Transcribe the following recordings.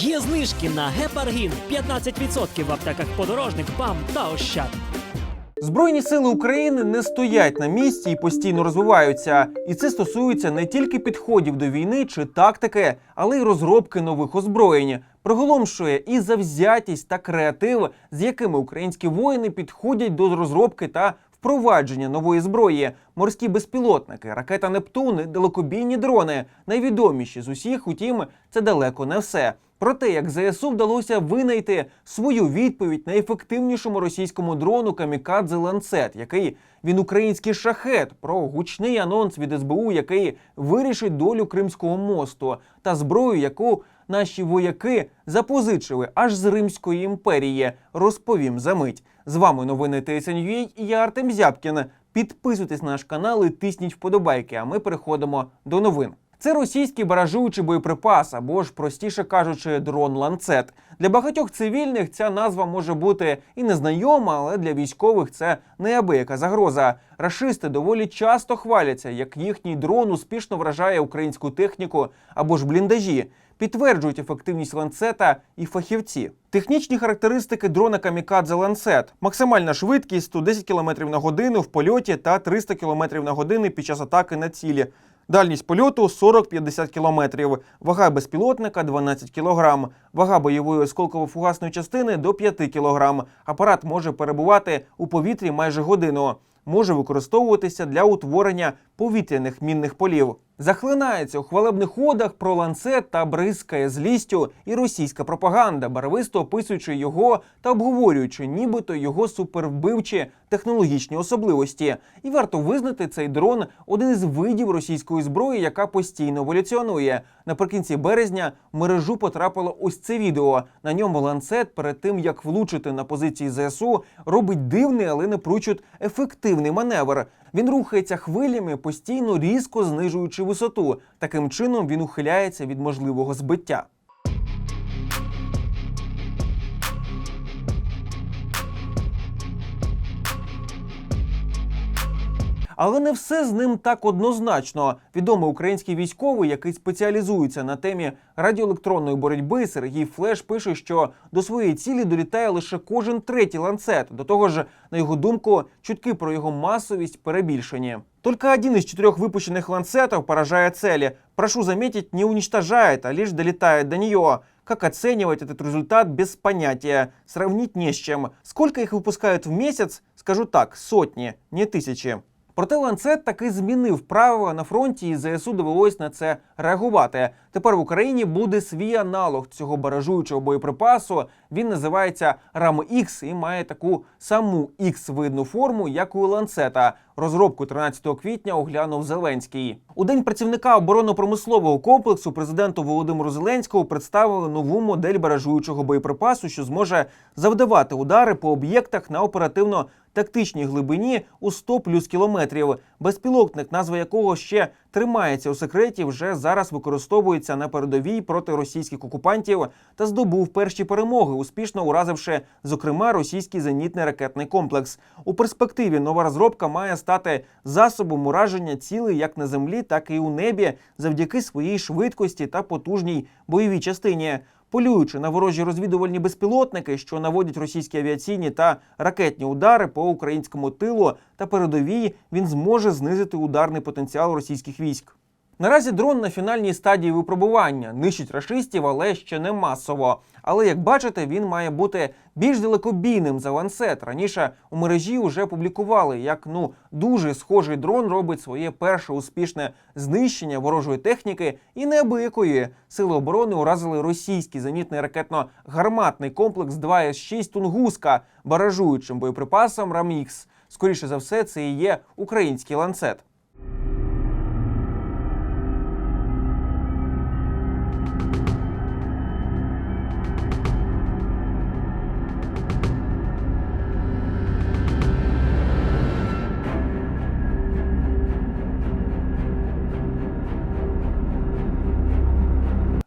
Є знижки на гепаргін 15% в аптеках подорожник, ПАМ та Ощад. Збройні сили України не стоять на місці і постійно розвиваються. І це стосується не тільки підходів до війни чи тактики, але й розробки нових озброєнь. Приголомшує і завзятість та креатив, з якими українські воїни підходять до розробки та впровадження нової зброї. Морські безпілотники, ракета Нептуни, далекобійні дрони. Найвідоміші з усіх, утім, це далеко не все. Про те, як ЗСУ вдалося винайти свою відповідь найефективнішому російському дрону Камікадзе Ланцет, який він український шахет, про гучний анонс від СБУ, який вирішить долю Кримського мосту, та зброю, яку наші вояки запозичили аж з Римської імперії. Розповім за мить. З вами новини ТСНЮА і я Артем Зябкін. Підписуйтесь на наш канал і тисніть вподобайки. А ми переходимо до новин. Це російський баражуючий боєприпас, або ж простіше кажучи, дрон ланцет. Для багатьох цивільних ця назва може бути і незнайома, але для військових це неабияка загроза. Рашисти доволі часто хваляться, як їхній дрон успішно вражає українську техніку або ж бліндажі. Підтверджують ефективність ланцета і фахівці. Технічні характеристики дрона Камікадзе Ланцет: максимальна швидкість 110 км на годину в польоті та 300 км на годину під час атаки на цілі. Дальність польоту 40-50 км, вага безпілотника 12 кг, вага бойової осколково-фугасної частини до 5 кг. Апарат може перебувати у повітрі майже годину. Може використовуватися для утворення повітряних мінних полів. Захлинається у хвалебних одах про ланцет та бризкає злістю і російська пропаганда, барвисто описуючи його та обговорюючи, нібито його супервбивчі технологічні особливості. І варто визнати цей дрон один із видів російської зброї, яка постійно еволюціонує. Наприкінці березня в мережу потрапило ось це відео. На ньому ланцет перед тим як влучити на позиції ЗСУ, робить дивний, але не пручут ефективний маневр. Він рухається хвилями, постійно різко знижуючи висоту. Таким чином він ухиляється від можливого збиття. Але не все з ним так однозначно. Відомий український військовий, який спеціалізується на темі радіоелектронної боротьби, Сергій Флеш пише, що до своєї цілі долітає лише кожен третій ланцет. До того ж, на його думку, чутки про його масовість перебільшені. Только один из четырех выпущенных ланцетов поражает цели. Прошу заметить, не уничтожает, а лишь долетает до нее. Как оценивать этот результат без понятия? Сравнить не с чем. Сколько их выпускают в месяц? Скажу так, сотни, не тисячі. Проте ланцет таки змінив правила на фронті, і ЗСУ довелось на це реагувати. Тепер в Україні буде свій аналог цього баражуючого боєприпасу. Він називається рам X і має таку саму X-видну форму, як у ланцета. Розробку 13 квітня оглянув Зеленський. У день працівника оборонно-промислового комплексу президенту Володимиру Зеленському представили нову модель баражуючого боєприпасу, що зможе завдавати удари по об'єктах на оперативно тактичній глибині у 100 плюс кілометрів. Безпілотник, назва якого ще тримається у секреті, вже зараз використовується на передовій проти російських окупантів та здобув перші перемоги, успішно уразивши, зокрема, російський зенітний ракетний комплекс. У перспективі нова розробка має стати засобом ураження цілей як на землі, так і у небі, завдяки своїй швидкості та потужній бойовій частині. Полюючи на ворожі розвідувальні безпілотники, що наводять російські авіаційні та ракетні удари по українському тилу та передовій, він зможе знизити ударний потенціал російських військ. Наразі дрон на фінальній стадії випробування нищить рашистів, але ще не масово. Але як бачите, він має бути більш далекобійним за ланцет. Раніше у мережі вже публікували, як ну дуже схожий дрон робить своє перше успішне знищення ворожої техніки і неабиякої сили оборони уразили російський зенітний ракетно-гарматний комплекс 2 с 6 Тунгуска баражуючим боєприпасом Рамікс. Скоріше за все, це і є український ланцет.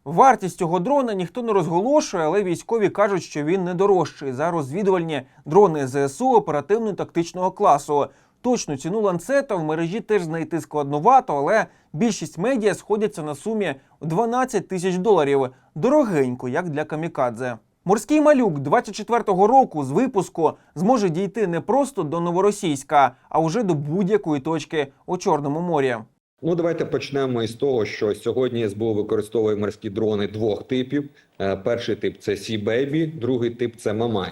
Вартість цього дрона ніхто не розголошує, але військові кажуть, що він не дорожчий за розвідувальні дрони ЗСУ оперативно-тактичного класу. Точну ціну ланцета в мережі теж знайти складновато, але більшість медіа сходяться на сумі в 12 тисяч доларів. Дорогенько, як для камікадзе. Морський малюк 24-го року з випуску зможе дійти не просто до новоросійська, а вже до будь-якої точки у Чорному морі. Ну, давайте почнемо із того, що сьогодні СБУ використовує морські дрони двох типів. Е, Перший тип це Sea Baby, другий тип це Мамай.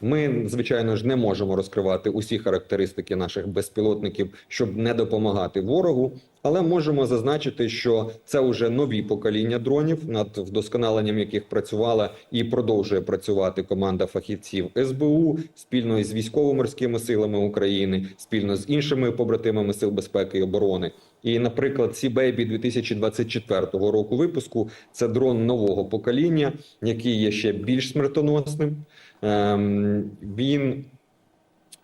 Ми, звичайно ж, не можемо розкривати усі характеристики наших безпілотників, щоб не допомагати ворогу, але можемо зазначити, що це вже нові покоління дронів, над вдосконаленням яких працювала і продовжує працювати команда фахівців СБУ спільно із військово-морськими силами України, спільно з іншими побратимами сил безпеки і оборони. І, наприклад, Sea Baby 2024 року випуску це дрон нового покоління, який є ще більш смертоносним. Ем, він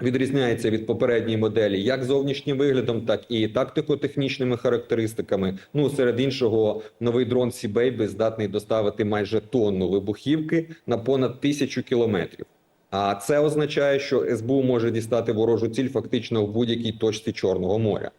відрізняється від попередньої моделі як зовнішнім виглядом, так і тактико-технічними характеристиками. Ну, серед іншого, новий дрон Sea Baby здатний доставити майже тонну вибухівки на понад тисячу кілометрів. А це означає, що СБУ може дістати ворожу ціль фактично в будь-якій точці Чорного моря.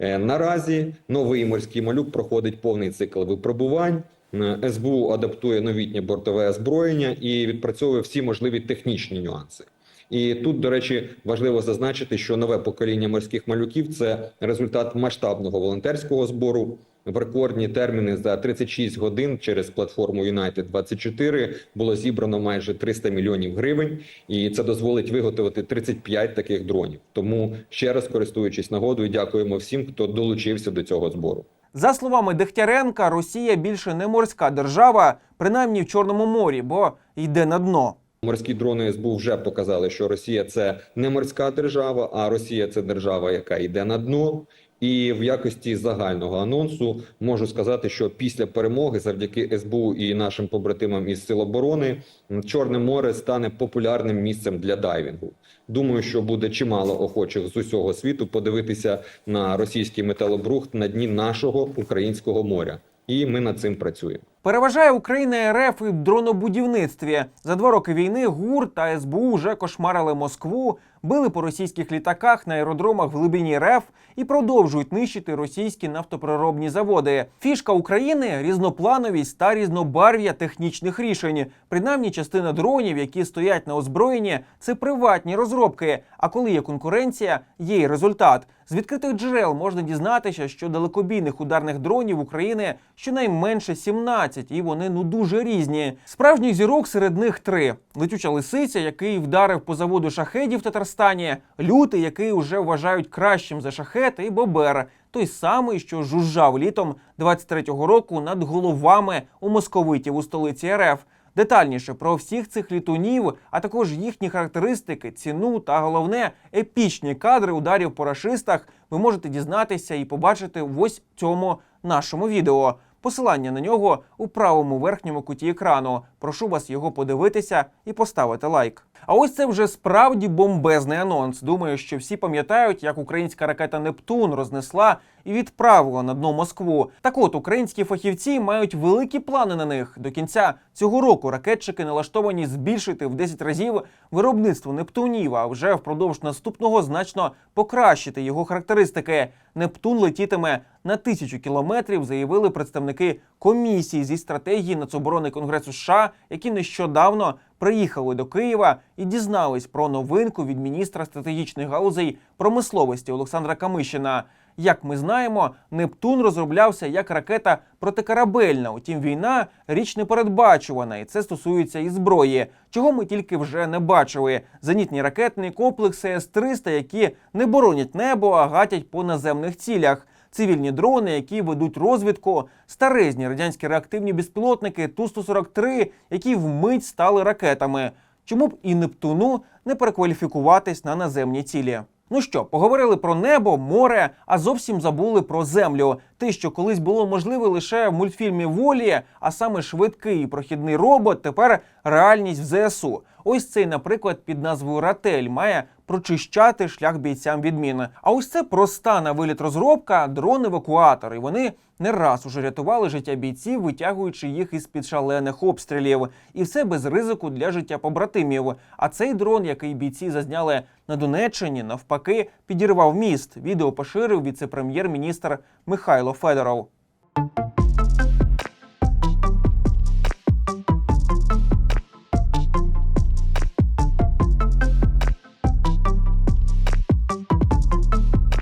Е, Наразі новий морський малюк проходить повний цикл випробувань. Е, СБУ адаптує новітнє бортове озброєння і відпрацьовує всі можливі технічні нюанси. І тут, до речі, важливо зазначити, що нове покоління морських малюків це результат масштабного волонтерського збору. В рекордні терміни за 36 годин через платформу United 24 було зібрано майже 300 мільйонів гривень, і це дозволить виготовити 35 таких дронів. Тому ще раз користуючись нагодою, дякуємо всім, хто долучився до цього збору. За словами Дегтяренка, Росія більше не морська держава, принаймні в Чорному морі, бо йде на дно. Морські дрони СБУ вже показали, що Росія це не морська держава, а Росія це держава, яка йде на дно. І в якості загального анонсу можу сказати, що після перемоги, завдяки СБУ і нашим побратимам із Сил оборони, Чорне море стане популярним місцем для дайвінгу. Думаю, що буде чимало охочих з усього світу подивитися на російський металобрухт на дні нашого українського моря. І ми над цим працюємо. Переважає Україна РФ і в дронобудівництві. За два роки війни ГУР та СБУ вже кошмарили Москву, били по російських літаках на аеродромах в глибині РФ і продовжують нищити російські нафтопроробні заводи. Фішка України різноплановість та різнобарв'я технічних рішень. Принаймні, частина дронів, які стоять на озброєнні, це приватні розробки. А коли є конкуренція, є й результат. З відкритих джерел можна дізнатися, що далекобійних ударних дронів України щонайменше 17, і вони ну дуже різні. Справжніх зірок серед них три: летюча лисиця, який вдарив по заводу шахедів в Татарстані, лютий, який уже вважають кращим за шахети, і бобер. Той самий, що жужжав літом 23-го року над головами у московитів у столиці РФ. Детальніше про всіх цих літунів, а також їхні характеристики, ціну та головне епічні кадри ударів по рашистах ви можете дізнатися і побачити в ось цьому нашому відео. Посилання на нього у правому верхньому куті екрану. Прошу вас його подивитися і поставити лайк. А ось це вже справді бомбезний анонс. Думаю, що всі пам'ятають, як українська ракета Нептун рознесла і відправила на дно Москву. Так от українські фахівці мають великі плани на них. До кінця цього року ракетчики налаштовані збільшити в 10 разів виробництво Нептунів, а вже впродовж наступного значно покращити його характеристики. Нептун летітиме на тисячу кілометрів, заявили представники комісії зі стратегії Нацоборони Конгресу США, які нещодавно приїхали до Києва і дізнались про новинку від міністра стратегічних галузей промисловості Олександра Камишина. Як ми знаємо, Нептун розроблявся як ракета протикорабельна. Утім, війна річ непередбачувана, і це стосується і зброї, чого ми тільки вже не бачили. Зенітні ракетні комплекси С-300, які не боронять небо, а гатять по наземних цілях. Цивільні дрони, які ведуть розвідку, старезні радянські реактивні безпілотники Ту-143, які вмить стали ракетами. Чому б і Нептуну не перекваліфікуватись на наземні цілі? Ну що, поговорили про небо, море, а зовсім забули про землю. Те, що колись було можливе лише в мультфільмі Волі, а саме швидкий і прохідний робот, тепер реальність в ЗСУ. Ось цей, наприклад, під назвою Ратель має прочищати шлях бійцям від міни. А ось це проста на виліт розробка дрон-евакуатор. І вони не раз уже рятували життя бійців, витягуючи їх із під шалених обстрілів, і все без ризику для життя побратимів. А цей дрон, який бійці зазняли на Донеччині, навпаки, підірвав міст. Відео поширив віце-прем'єр-міністр Михайло Федоров.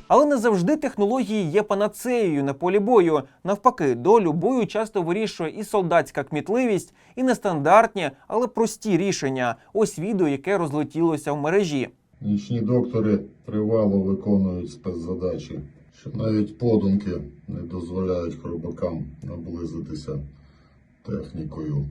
Але не завжди технології є панацеєю на полі бою. Навпаки, долю бою часто вирішує і солдатська кмітливість, і нестандартні, але прості рішення. Ось відео, яке розлетілося в мережі. Нічні доктори тривало виконують спецзадачі, що навіть подумки не дозволяють хробакам наблизитися технікою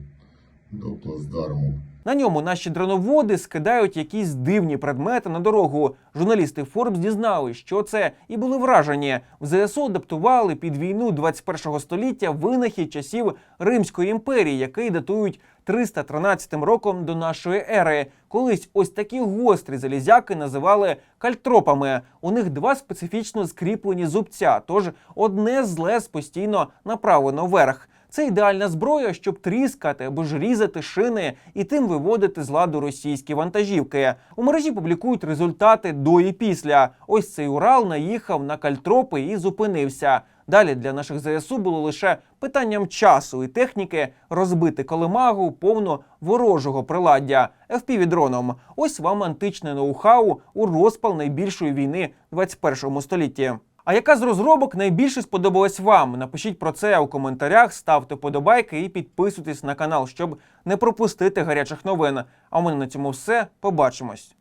до плацдарму. На ньому наші дроноводи скидають якісь дивні предмети на дорогу. Журналісти Forbes дізнали, що це, і були вражені. В ЗСУ адаптували під війну 21-го століття винахід часів Римської імперії, який датують 313 роком до нашої ери. Колись ось такі гострі залізяки називали кальтропами. У них два специфічно скріплені зубця, тож одне зле постійно направлено вверх. Це ідеальна зброя, щоб тріскати або ж різати шини і тим виводити з ладу російські вантажівки. У мережі публікують результати до і після. Ось цей Урал наїхав на кальтропи і зупинився. Далі для наших ЗСУ було лише питанням часу і техніки розбити колемагу повну ворожого приладдя FPV-дроном. Ось вам античне ноу-хау у розпал найбільшої війни в 21 столітті. А яка з розробок найбільше сподобалась вам? Напишіть про це у коментарях, ставте подобайки і підписуйтесь на канал, щоб не пропустити гарячих новин. А у мене на цьому все. Побачимось.